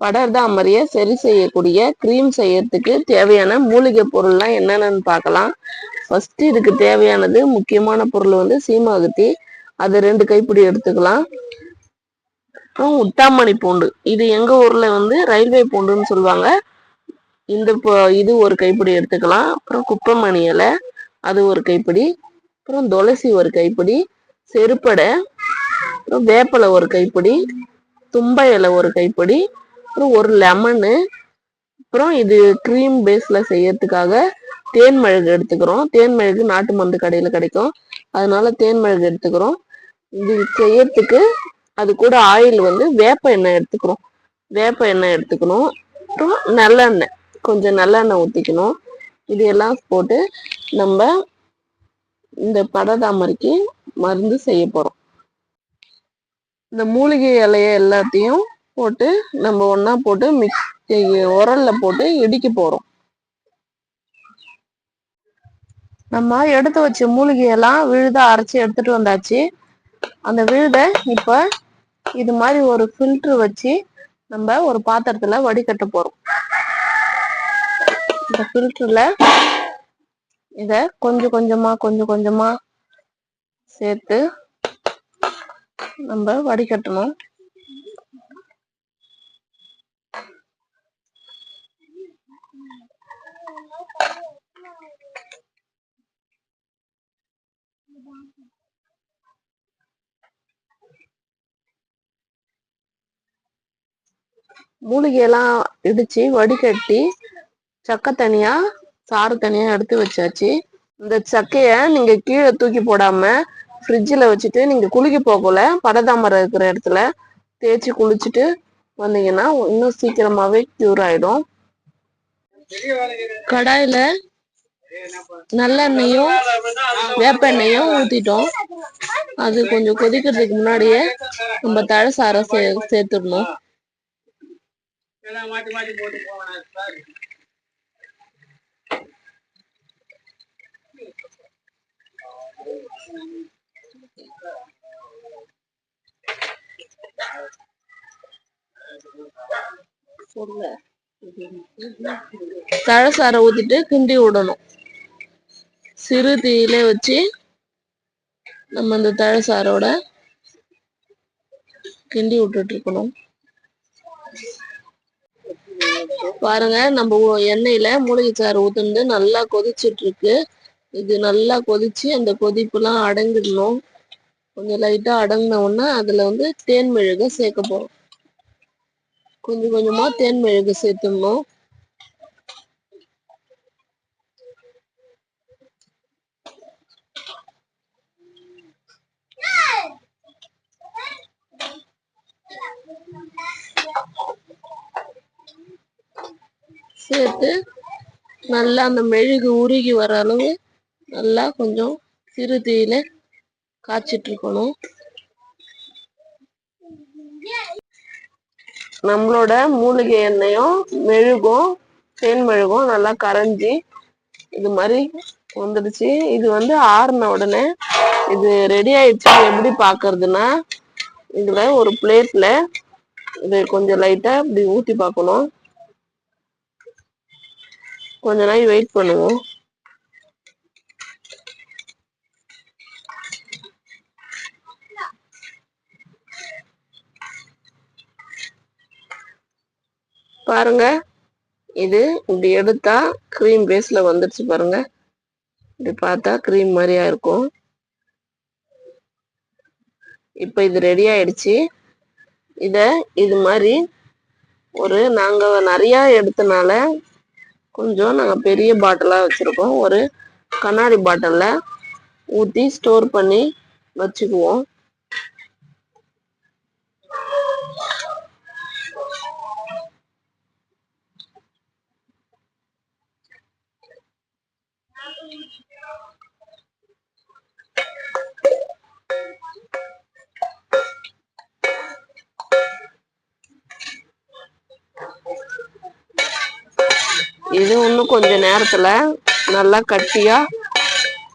படர்தாமரையை சரி செய்யக்கூடிய க்ரீம் செய்யறதுக்கு தேவையான மூலிகை பொருள்லாம் என்னென்னு பார்க்கலாம். ஃபர்ஸ்ட் இதுக்கு தேவையானது முக்கியமான பொருள் வந்து சீமாகத்தி. அது ரெண்டு கைப்பிடி எடுத்துக்கலாம். அப்புறம் உட்டாமணி பூண்டு. இது எங்க ஊர்ல வந்து ரயில்வே பூண்டுன்னு சொல்லுவாங்க. இந்த இது ஒரு கைப்பிடி எடுத்துக்கலாம். அப்புறம் குப்பமணி இலை அது ஒரு கைப்பிடி. அப்புறம் துளசி ஒரு கைப்பிடி. செருப்படை அப்புறம் வேப்பலை ஒரு கைப்பிடி. தும்ப இலை ஒரு கைப்பிடி. அப்புறம் ஒரு லெமனு அப்புறம் இது க்ரீம் பேஸில் செய்யறதுக்காக தேன் மிளகு எடுத்துக்கிறோம். தேன் மெழுகு நாட்டு மருந்து கடையில் கிடைக்கும். அதனால தேன் மிளகு எடுத்துக்கிறோம். இது செய்யறதுக்கு அது கூட ஆயில் வந்து வேப்ப எண்ணெய் எடுத்துக்கிறோம். வேப்ப எண்ணெய் எடுத்துக்கணும். அப்புறம் நல்லெண்ணெய். கொஞ்சம் நல்லெண்ணெய் ஊற்றிக்கணும் இது எல்லாம் போட்டு நம்ம இந்த படதாமரைக்கு மருந்து செய்ய போகிறோம் இந்த மூலிகை இலைய எல்லாத்தையும் போட்டு நம்ம ஒன்றா போட்டு மிக்ஸ் உரல்ல போட்டு இடிக்க போகிறோம் நம்ம எடுத்து வச்ச மூலிகையெல்லாம் விழுத அரைச்சி எடுத்துட்டு வந்தாச்சு. அந்த விழுதை இப்போ இது மாதிரி ஒரு ஃபில்ட்ரு வச்சு நம்ம ஒரு பாத்திரத்துல வடிகட்ட போறோம். இந்த ஃபில்டர்ல இத கொஞ்சம் கொஞ்சமா கொஞ்சம் கொஞ்சமா சேர்த்து நம்ம வடிகட்டணும். மூலிகையெல்லாம் இடிச்சு வடிகட்டி சக்கை தனியா சாறு தனியா எடுத்து வச்சாச்சு. இந்த சக்கைய நீங்க கீழே தூக்கி போடாம ஃப்ரிட்ஜில் வச்சுட்டு நீங்க குளிக்க போகல. படதாமரம் இருக்கிற இடத்துல தேய்ச்சி குளிச்சுட்டு வந்தீங்கன்னா இன்னும் சீக்கிரமாவே க்யூர் ஆயிடும். கடாயில நல்லெண்ணெயும் வேப்பெண்ணெயும் ஊத்திட்டோம். அது கொஞ்சம் கொதிக்கிறதுக்கு முன்னாடியே நம்ம தழை சாரை சே சேர்த்துடணும். மாத்தி மாத்தி போட்டு போவேன் சார்? தழசாரை ஊத்திட்டு கிண்டி விடணும். சிறு தீயில வச்சு நம்ம இந்த தழசாரோட கிண்டி விட்டுட்டு இருக்கணும். பாருங்க நம்ம எண்ணெயில மூலிகை சாறு நல்லா கொதிச்சிட்டு இருக்கு இது நல்லா கொதிச்சு அந்த கொதிப்புலாம் அடங்கிடணும். கொஞ்சம் லைட்டா அடங்கின உடனே அதுல வந்து தேன் மெழுக சேர்க்க போறோம். கொஞ்சம் கொஞ்சமா தேன் மெழுகு சேர்த்துடணும். சேர்த்து நல்லா அந்த மெழுகு உருகி வர அளவு நல்லா கொஞ்சம் சிறு தீயில காய்ச்சிட்டு இருக்கணும். நம்மளோட மூலிகை எண்ணெயும் மெழுகும் தேன் மெழுகும் நல்லா கரைஞ்சி இது மாதிரி வந்துடுச்சு. இது வந்து ஆறுன உடனே இது ரெடி ஆயிடுச்சு. எப்படி பாக்குறதுன்னா இதுல ஒரு பிளேட்ல இது கொஞ்சம் லைட்டா இப்படி ஊத்தி பார்க்கணும். கொஞ்ச நாள் வெயிட் பண்ணுவோம் பாருங்க. இது இப்படி எடுத்தா க்ரீம் பேஸ்ல வந்துடுச்சு பாருங்க. இப்படி பார்த்தா க்ரீம் மாதிரியா இருக்கும். இப்போ இது ரெடி ஆயிடுச்சு. இத இது மாதிரி ஒரு நாங்க நிறைய எடுத்தனால கொஞ்சம் நாங்கள் பெரிய பாட்டிலாக வச்சுருக்கோம். ஒரு கண்ணாடி பாட்டிலில் ஊற்றி ஸ்டோர் பண்ணி வச்சுக்குவோம். இது இன்னும் கொஞ்ச நேரத்துல நல்லா கட்டியா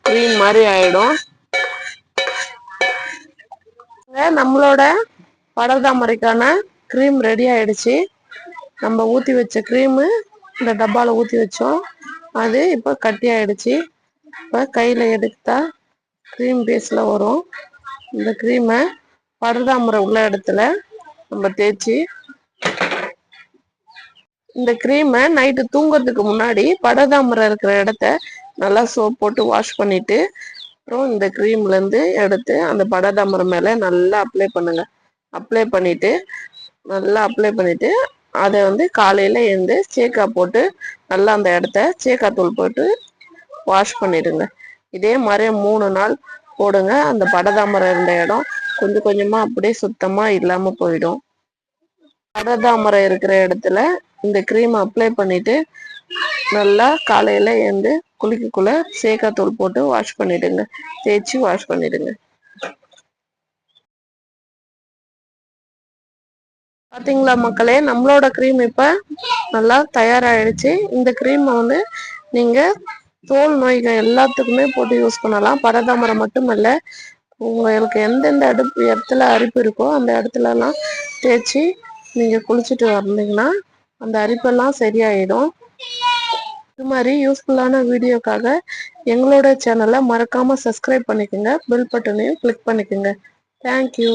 க்ரீம் மாதிரி ஆயிடும். நம்மளோட படர்தாமரைக்கான க்ரீம் ரெடி ஆயிடுச்சு. நம்ம ஊற்றி வச்ச க்ரீமு இந்த டப்பாவில் ஊற்றி வச்சோம். அது இப்போ கட்டி ஆயிடுச்சு. இப்போ கையில் எடுத்தா க்ரீம் பேஸில் வரும். இந்த க்ரீமை பரதாமரை உள்ள இடத்துல நம்ம தேய்ச்சி இந்த க்ரீமை நைட்டு தூங்குறதுக்கு முன்னாடி படதாமரை இருக்கிற இடத்த நல்லா சோப் போட்டு வாஷ் பண்ணிட்டு அப்புறம் இந்த க்ரீம்லேருந்து எடுத்து அந்த படதாமரை மேலே நல்லா அப்ளை பண்ணுங்க. அப்ளை பண்ணிட்டு நல்லா அப்ளை பண்ணிட்டு அதை வந்து காலையில எழுந்து சேக்கா போட்டு நல்லா அந்த இடத்த சேக்கா தூள் போட்டு வாஷ் பண்ணிடுங்க. இதே மாதிரி மூணு நாள் போடுங்க. அந்த படதாமரை இருந்த இடம் கொஞ்சம் கொஞ்சமா அப்படியே சுத்தமா இல்லாம போயிடும். படதாமரை இருக்கிற இடத்துல இந்த க்ரீம் அப்ளை பண்ணிட்டு நல்லா காலையில எழுந்து குளிக்கக்குள்ள சேக்காத்தூள் போட்டு வாஷ் பண்ணிடுங்க. தேய்ச்சி வாஷ் பண்ணிடுங்க. பாத்தீங்களா மக்களே நம்மளோட க்ரீம் இப்போ நல்லா தயாராகிடுச்சு இந்த க்ரீமை வந்து நீங்க தோல் நோய்கள் எல்லாத்துக்குமே போட்டு யூஸ் பண்ணலாம். பரதாமரம் மட்டும் உங்களுக்கு எந்தெந்த அடுப்பு இடத்துல அரிப்பு இருக்கோ அந்த இடத்துல எல்லாம் தேய்ச்சி நீங்கள் குளிச்சுட்டு வந்தீங்கன்னா அந்த அரிப்பெல்லாம் சரியாயிடும். இது மாதிரி யூஸ்ஃபுல்லான வீடியோக்காக எங்களோட சேனலை மறக்காமல் சப்ஸ்கிரைப் பண்ணிக்கோங்க. பெல் பட்டனையும் கிளிக் பண்ணிக்கோங்க. தேங்க்யூ